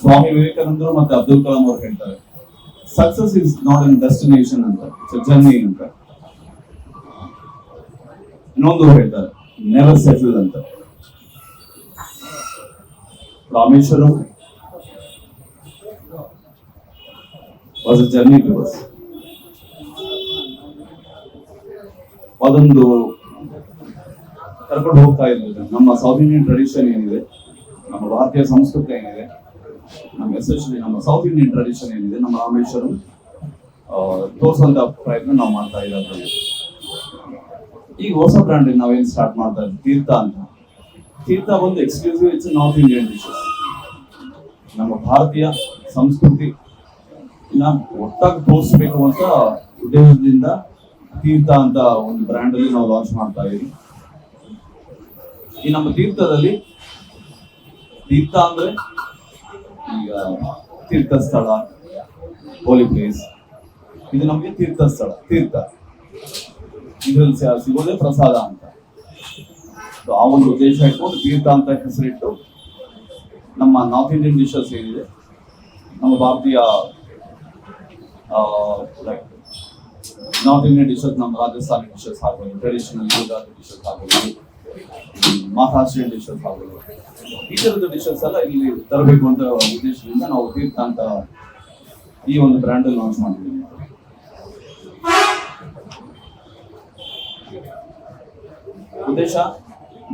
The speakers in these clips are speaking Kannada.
ಸ್ವಾಮಿ ವಿವೇಕಾನಂದರು ಮತ್ತೆ ಅಬ್ದುಲ್ ಕಲಾಂ ಅವರು ಹೇಳ್ತಾರೆ success is not an destination ಅಂತ ಜರ್ನಿ ಅಂತ. ಇನ್ನೊಂದು ಹೇಳ್ತಾರೆ ನೆವರ್ ಸೆಟಲ್ ಅಂತ. ರಾಮೇಶ್ವರ ಜರ್ನಿ ಟು ಅದೊಂದು ಕರ್ಕೊಂಡು ಹೋಗ್ತಾ ಇರ್ಬೋದು ನಮ್ಮ ಸೌತ್ ಇಂಡಿಯನ್ ಟ್ರೆಡಿಷನ್ ಏನಿದೆ, ನಮ್ಮ ಭಾರತೀಯ ಸಂಸ್ಕೃತಿ ಏನಿದೆ ನಮ್ಮ ಎಸ್ಪೆಷಲಿ ನಮ್ಮ ಸೌತ್ ಇಂಡಿಯನ್ ಟ್ರೆಡಿಷನ್ ಏನಿದೆ, ನಮ್ಮ ರಾಮೇಶ್ವರಂ ತೋರಿಸುವಂತ ಪ್ರಯತ್ನ ನಾವು ಮಾಡ್ತಾ ಇದ್ದೀವಿ ಈಗ ಹೊಸ ಬ್ರ್ಯಾಂಡ್ ನಾವೇನು ಸ್ಟಾರ್ಟ್ ಮಾಡ್ತಾ ಇದ್ದೀವಿ ತೀರ್ಥ ಅಂತ. ತೀರ್ಥ ಒಂದು exclusive it's north Indian dishes ನಮ್ಮ ಭಾರತೀಯ ಸಂಸ್ಕೃತಿ ಒಟ್ಟಾಗಿ ತೋರಿಸ್ಬೇಕು ಅಂತ ಉದ್ದೇಶದಿಂದ ತೀರ್ಥ ಅಂತ ಒಂದು ಬ್ರ್ಯಾಂಡ್ ಅಲ್ಲಿ ನಾವು ಲಾಂಚ್ ಮಾಡ್ತಾ ಇದ್ದೀವಿ ಈ ನಮ್ಮ ತೀರ್ಥದಲ್ಲಿ ತೀರ್ಥ ಅಂದ್ರೆ ಈಗ ತೀರ್ಥ ಸ್ಥಳ ಹೋಲಿ ಪ್ಲೇಸ್ ಇದು ನಮಗೆ ತೀರ್ಥ ಸ್ಥಳ ತೀರ್ಥ. ಇದರಲ್ಲಿ ಸಿಗೋದೇ ಪ್ರಸಾದ ಅಂತ. ಆ ಒಂದು ಉದ್ದೇಶ ಇಟ್ಕೊಂಡು ತೀರ್ಥ ಅಂತ ಹೆಸರಿಟ್ಟು ನಮ್ಮ ನಾರ್ತ್ ಇಂಡಿಯನ್ ಡಿಶಸ್ ಏನಿದೆ, ನಮ್ಮ ಭಾರತೀಯ ನಾರ್ತ್ ಇಂಡಿಯನ್ ಡಿಶಸ್ ನಮ್ಮ ರಾಜಸ್ಥಾನಿ ಡಿಶಸ್ ಆಗ್ಬೋದು ಟ್ರೆಡಿಷನಲ್ ಗುಜರಾತಿ ಡಿಶಸ್ ಆಗ್ಬೋದು. ಮಹಾರಾಷ್ಟ್ರೀಯನ್ ಡಿಶಸ್ ಈ ಥರದ ಡಿಶಸ್ ಎಲ್ಲ ಇಲ್ಲಿ ತರಬೇಕು ಅಂತ ಉದ್ದೇಶದಿಂದ ನಾವು ತೀರ್ಥ ಅಂತ ಈ ಒಂದು ಬ್ರ್ಯಾಂಡಲ್ಲಿ ಲಾಂಚ್ ಮಾಡಿದ್ದೀವಿ. ಉದ್ದೇಶ,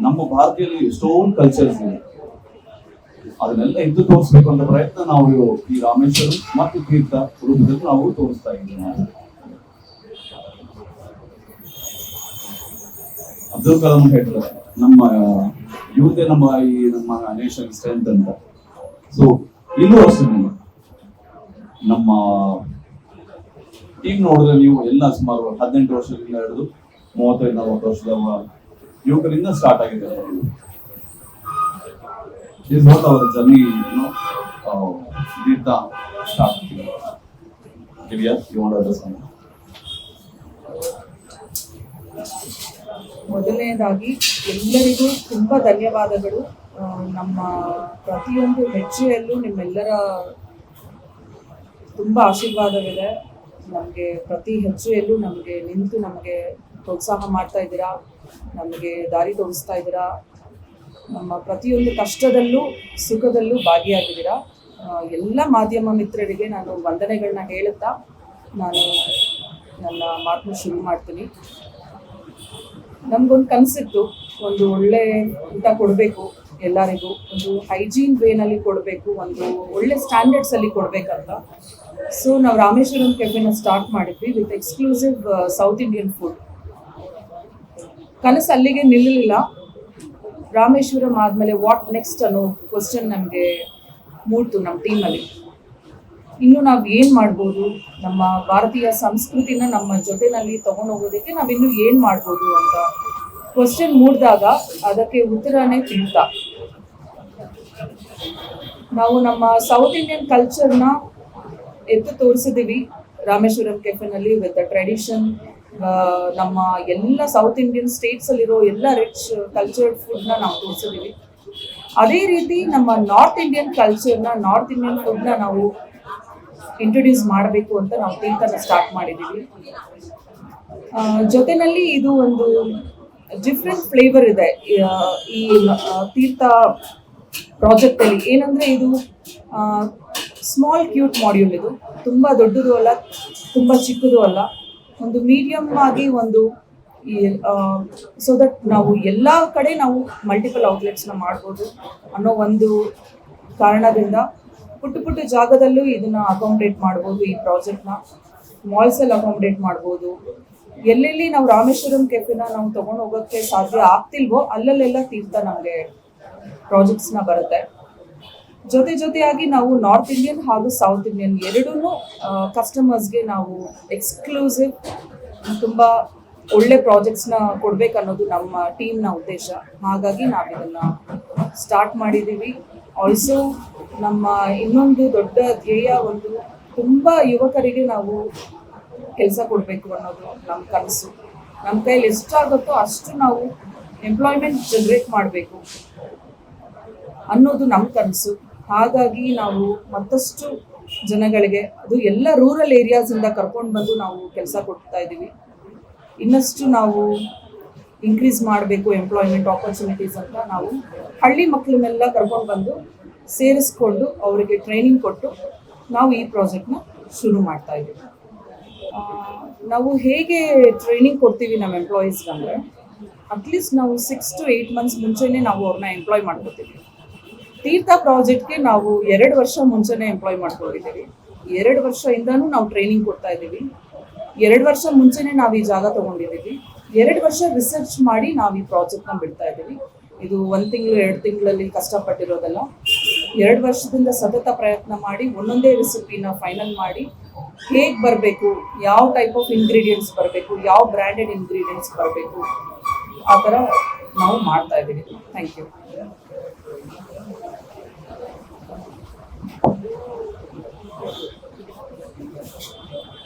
ನಮ್ಮ ಭಾರತೀಯಲ್ಲಿ ಎಷ್ಟೊಂದು ಕಲ್ಚರ್ಸ್ ಇದೆ. ಅದನ್ನೆಲ್ಲ ಎದ್ದು ತೋರಿಸ್ಬೇಕು ಅಂತ ಪ್ರಯತ್ನ ನಾವು ಈ ರಾಮೇಶ್ವರ ಮತ್ತು ತೀರ್ಥ ರೂಪದಲ್ಲಿ ನಾವು ತೋರಿಸ್ತಾ ಇದ್ದೀವಿ. ಅಬ್ದುಲ್ ಕಲಾಂ ಹೇಳ್ತಾರೆ ನಮ್ಮ ಯುವತೆ ನಮ್ಮ ಈ ನಮ್ಮ ನೇಷನ್ ಸ್ಟ್ರೆಂತ್ ಅಂತ. ಸೊ ಇಲ್ಲೂ ಅಷ್ಟೇ ನಮ್ಮ ಈಗ ನೋಡಿದ್ರೆ ನೀವು ಎಲ್ಲ ಸುಮಾರು ಹದಿನೆಂಟು ವರ್ಷದಿಂದ ಹಿಡಿದು ಮೂವತ್ತೈದು ನಲವತ್ತು ವರ್ಷದ ಯುವಕರಿಂದ ಸ್ಟಾರ್ಟ್ ಆಗಿದೆ. ಅವರ journey did the start. Divya, ಮೊದಲನೇದಾಗಿ ಎಲ್ಲರಿಗೂ ತುಂಬ ಧನ್ಯವಾದಗಳು. ನಮ್ಮ ಪ್ರತಿಯೊಂದು ಹೆಜ್ಜೆಯಲ್ಲೂ ನಿಮ್ಮೆಲ್ಲರ ತುಂಬ ಆಶೀರ್ವಾದವಿದೆ. ನಮಗೆ ಪ್ರತಿ ಹೆಜ್ಜೆಯಲ್ಲೂ ನಮಗೆ ನಿಂತು ನಮಗೆ ಪ್ರೋತ್ಸಾಹ ಮಾಡ್ತಾ ಇದ್ದೀರಾ, ನಮಗೆ ದಾರಿ ತೋರಿಸ್ತಾ ಇದ್ದೀರಾ, ನಮ್ಮ ಪ್ರತಿಯೊಂದು ಕಷ್ಟದಲ್ಲೂ ಸುಖದಲ್ಲೂ ಭಾಗಿಯಾಗಿದ್ದೀರಾ. ಎಲ್ಲ ಮಾಧ್ಯಮ ಮಿತ್ರರಿಗೆ ನಾನು ವಂದನೆಗಳನ್ನ ಹೇಳುತ್ತಾ ನಾನು ನನ್ನ ಮಾತನ್ನು ಶುರು ಮಾಡ್ತೀನಿ. ನಮ್ಗೊಂದು ಕನಸಿತ್ತು, ಒಂದು ಒಳ್ಳೆ ಊಟ ಕೊಡಬೇಕು ಎಲ್ಲರಿಗೂ, ಒಂದು ಹೈಜೀನ್ ವೇನಲ್ಲಿ ಕೊಡಬೇಕು, ಒಂದು ಒಳ್ಳೆ ಸ್ಟ್ಯಾಂಡರ್ಡ್ಸ್ ಅಲ್ಲಿ ಕೊಡ್ಬೇಕಂತ. ಸೊ ನಾವು ರಾಮೇಶ್ವರಂ ಕೆಫೆನ ಸ್ಟಾರ್ಟ್ ಮಾಡಿದ್ವಿ with exclusive south Indian food ಕನಸು ಅಲ್ಲಿಗೆ ನಿಲ್ಲಲಿಲ್ಲ. ರಾಮೇಶ್ವರಂ ಆದಮೇಲೆ ವಾಟ್ ನೆಕ್ಸ್ಟ್ ಅನ್ನೋ ಕ್ವಶನ್ ನಮಗೆ ಮೂಡ್ತು ನಮ್ಮ ಟೀಮಲ್ಲಿ ಇನ್ನು ನಾವು ಏನು ಮಾಡ್ಬೋದು? ನಮ್ಮ ಭಾರತೀಯ ಸಂಸ್ಕೃತಿನ ನಮ್ಮ ಜೊತೆನಲ್ಲಿ ತಗೊಂಡು ಹೋಗೋದಕ್ಕೆ ನಾವಿನ್ನು ಏನು ಮಾಡ್ಬೋದು ಅಂತ ಕ್ವಶನ್ ಮೂಡಿದಾಗ ಅದಕ್ಕೆ ಉತ್ತರನೇ ಚಿಂತ ನಾವು ನಮ್ಮ ಸೌತ್ ಇಂಡಿಯನ್ ಕಲ್ಚರ್ನ ಎತ್ತು ತೋರಿಸಿದ್ದೀವಿ. ರಾಮೇಶ್ವರಂ ಕೆಫೆನಲ್ಲಿ ವಿತ್ ಟ್ರೆಡಿಷನ್ ನಮ್ಮ ಎಲ್ಲ ಸೌತ್ ಇಂಡಿಯನ್ ಸ್ಟೇಟ್ಸ್ ಅಲ್ಲಿರೋ ಎಲ್ಲ ರಿಚ್ ಕಲ್ಚರ್ಡ್ ಫುಡ್ನ ನಾವು ತೋರಿಸಿದ್ದೀವಿ. ಅದೇ ರೀತಿ ನಮ್ಮ ನಾರ್ತ್ ಇಂಡಿಯನ್ ಕಲ್ಚರ್ನ ನಾರ್ತ್ ಇಂಡಿಯನ್ ಫುಡ್ನ ನಾವು ಇಂಟ್ರೊಡ್ಯೂಸ್ ಮಾಡಬೇಕು ಅಂತ ನಾವು ತೀರ್ಥನ ಸ್ಟಾರ್ಟ್ ಮಾಡಿದ್ದೀವಿ ಜೊತೆಯಲ್ಲಿ ಇದು ಒಂದು ಡಿಫ್ರೆಂಟ್ ಫ್ಲೇವರ್ ಇದೆ. ಈ ತೀರ್ಥ ಪ್ರಾಜೆಕ್ಟಲ್ಲಿ ಏನಂದ್ರೆ ಇದು ಸ್ಮಾಲ್ ಕ್ಯೂಟ್ ಮಾಡ್ಯೂಲ್ ಇದು. ತುಂಬ ದೊಡ್ಡದು ಅಲ್ಲ, ತುಂಬ ಚಿಕ್ಕದು ಅಲ್ಲ. ಒಂದು ಮೀಡಿಯಮ್ ಆಗಿ ಒಂದು ಈ ಸೊ ದಟ್ ನಾವು ಎಲ್ಲ ಕಡೆ ನಾವು ಮಲ್ಟಿಪಲ್ ಔಟ್ಲೆಟ್ಸ್ನ ಮಾಡ್ಬೋದು ಅನ್ನೋ ಒಂದು ಕಾರಣದಿಂದ ಪುಟ್ಟ ಪುಟ್ಟ ಜಾಗದಲ್ಲೂ ಇದನ್ನ ಅಕಾಮಡೇಟ್ ಮಾಡ್ಬೋದು, ಈ ಪ್ರಾಜೆಕ್ಟ್ನ ಮಾಲ್ಸಲ್ಲಿ ಅಕಾಮಡೇಟ್ ಮಾಡ್ಬೋದು. ಎಲ್ಲೆಲ್ಲಿ ನಾವು ರಾಮೇಶ್ವರಂ ಕೆಫೆನ ನಾವು ತಗೊಂಡು ಹೋಗೋಕ್ಕೆ ಸಾಧ್ಯ ಆಗ್ತಿಲ್ವೋ ಅಲ್ಲಲ್ಲೆಲ್ಲ ತೀರ್ಥ ನಮಗೆ ಪ್ರಾಜೆಕ್ಟ್ಸ್ನ ಬರುತ್ತೆ. ಜೊತೆ ಜೊತೆಯಾಗಿ ನಾವು ನಾರ್ತ್ ಇಂಡಿಯನ್ ಹಾಗೂ ಸೌತ್ ಇಂಡಿಯನ್ ಎರಡೂ ಕಸ್ಟಮರ್ಸ್ಗೆ ನಾವು ಎಕ್ಸ್ಕ್ಲೂಸಿವ್ ತುಂಬ ಒಳ್ಳೆ ಪ್ರಾಜೆಕ್ಟ್ಸ್ನ ಕೊಡಬೇಕನ್ನೋದು ನಮ್ಮ ಟೀಮ್ನ ಉದ್ದೇಶ. ಹಾಗಾಗಿ ನಾವು ಇದನ್ನ ಸ್ಟಾರ್ಟ್ ಮಾಡಿದ್ದೀವಿ ಆಲ್ಸೋ ನಮ್ಮ ಇನ್ನೊಂದು ದೊಡ್ಡ ಧ್ಯೇಯ ಒಂದು ತುಂಬ ಯುವಕರಿಗೆ ನಾವು ಕೆಲಸ ಕೊಡಬೇಕು ಅನ್ನೋದು ನಮ್ಮ ಕನಸು. ನಮ್ಮ ಕೈಯಲ್ಲಿ ಎಷ್ಟಾಗುತ್ತೋ ಅಷ್ಟು ನಾವು ಎಂಪ್ಲಾಯ್ಮೆಂಟ್ ಜನರೇಟ್ ಮಾಡಬೇಕು ಅನ್ನೋದು ನಮ್ಮ ಕನಸು. ಹಾಗಾಗಿ ನಾವು ಮತ್ತಷ್ಟು ಜನಗಳಿಗೆ, ಅದು ಎಲ್ಲ ರೂರಲ್ ಏರಿಯಾಸಿಂದ ಕರ್ಕೊಂಡು ಬಂದು ನಾವು ಕೆಲಸ ಕೊಡ್ತಾ ಇದ್ದೀವಿ ಇನ್ನಷ್ಟು ನಾವು ಇನ್ಕ್ರೀಸ್ ಮಾಡಬೇಕು ಎಂಪ್ಲಾಯ್ಮೆಂಟ್ ಆಪರ್ಚುನಿಟೀಸ್ ಅಂತ ನಾವು ಹಳ್ಳಿ ಮಕ್ಕಳನ್ನೆಲ್ಲ ಕರ್ಕೊಂಡು ಬಂದು ಸೇರಿಸ್ಕೊಂಡು ಅವರಿಗೆ ಟ್ರೈನಿಂಗ್ ಕೊಟ್ಟು ನಾವು ಈ ಪ್ರಾಜೆಕ್ಟ್ನ ಶುರು ಮಾಡ್ತಾ ಇದ್ದೀವಿ. ನಾವು ಹೇಗೆ ಟ್ರೈನಿಂಗ್ ಕೊಡ್ತೀವಿ ನಮ್ಮ ಎಂಪ್ಲಾಯೀಸ್ಗೆ ಅಂದರೆ ಅಟ್ಲೀಸ್ಟ್ ನಾವು ಸಿಕ್ಸ್ ಟು ಏಯ್ಟ್ ಮಂತ್ಸ್ ಮುಂಚೆನೇ ನಾವು ಅವ್ರನ್ನ ಎಂಪ್ಲಾಯ್ ಮಾಡ್ಕೊತೀವಿ. ತೀರ್ಥ ಪ್ರಾಜೆಕ್ಟ್ಗೆ ನಾವು ಎರಡು ವರ್ಷ ಮುಂಚೆನೇ ಎಂಪ್ಲಾಯ್ ಮಾಡ್ಕೊಂಡಿದ್ದೀವಿ. ಎರಡು ವರ್ಷದಿಂದನೂ ನಾವು ಟ್ರೈನಿಂಗ್ ಕೊಡ್ತಾ ಇದ್ದೀವಿ. ಎರಡು ವರ್ಷ ಮುಂಚೆನೇ ನಾವು ಈ ಜಾಗ ತಗೊಂಡಿದ್ದೀವಿ. ಎರಡು ವರ್ಷ ರಿಸರ್ಚ್ ಮಾಡಿ ನಾವು ಈ ಪ್ರಾಜೆಕ್ಟ್ನ ಬಿಡ್ತಾ ಇದ್ದೀವಿ. ಇದು ಒಂದು ತಿಂಗಳು, ಎರಡು ತಿಂಗಳಲ್ಲಿ ಕಷ್ಟಪಟ್ಟಿರೋದಲ್ಲ. ಎರಡು ವರ್ಷದಿಂದ ಸತತ ಪ್ರಯತ್ನ ಮಾಡಿ, ಒಂದೊಂದೇ ರೆಸಿಪಿನ ಫೈನಲ್ ಮಾಡಿ, ಹೇಗೆ ಬರಬೇಕು, ಯಾವ ಟೈಪ್ ಆಫ್ ಇಂಗ್ರೀಡಿಯೆಂಟ್ಸ್ ಬರಬೇಕು, ಯಾವ ಬ್ರ್ಯಾಂಡೆಡ್ ಇಂಗ್ರೀಡಿಯೆಂಟ್ಸ್ ಬರಬೇಕು, ಆ ಥರ ನಾವು ಮಾಡ್ತಾ ಇದ್ದೀವಿ. Thank you